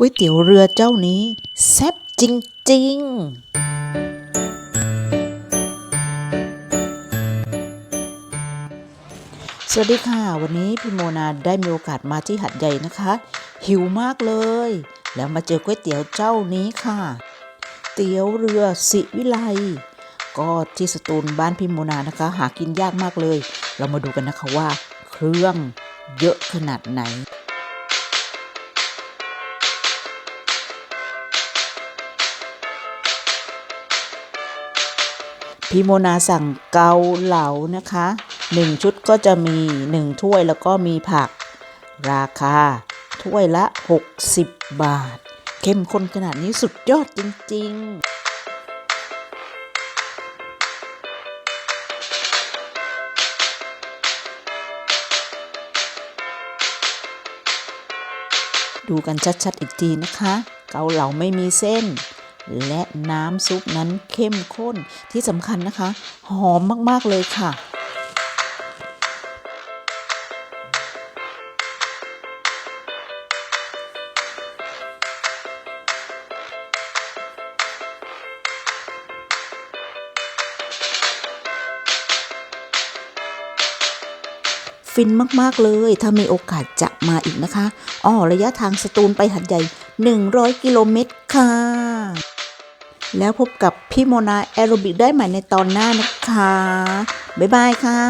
ก๋วยเตี๋ยวเรือเจ้านี้แซ่บจริง ๆสวัสดีค่ะ วันนี้พี่โมนาได้มีโอกาสมาที่หัดใหญ่นะคะ หิวมากเลย แล้วมาเจอก๋วยเตี๋ยวเจ้านี้ค่ะ เตี๋ยวเรือสิวิไลก็ที่สตูลบ้านพี่โมนานะคะ หากินยากมากเลย เรามาดูกันนะคะว่า เครื่องเยอะขนาดไหน พี่โมนาสั่งเกาเหลานะคะหนึ่งชุดก็จะมีหนึ่งถ้วยแล้วก็มีผัก ราคา ถ้วยละ 60 บาท เข้มข้นขนาดนี้สุดยอดจริง ๆดูกันชัดๆอีกทีนะคะ เกาเหลาไม่มีเส้น และน้ำซุปนั้นเข้มข้นที่สำคัญนะคะ หอมมาก ๆ เลยค่ะฟินมาก ๆ เลย ถ้ามีโอกาสจะมาอีกนะคะอ๋อระยะทางสตูลไปหัดใหญ่ 100 กิโลเมตรค่ะ แล้วพบกับพี่โมนาแอโรบิกได้ใหม่ในตอนหน้านะคะ บ๊ายบายค่ะ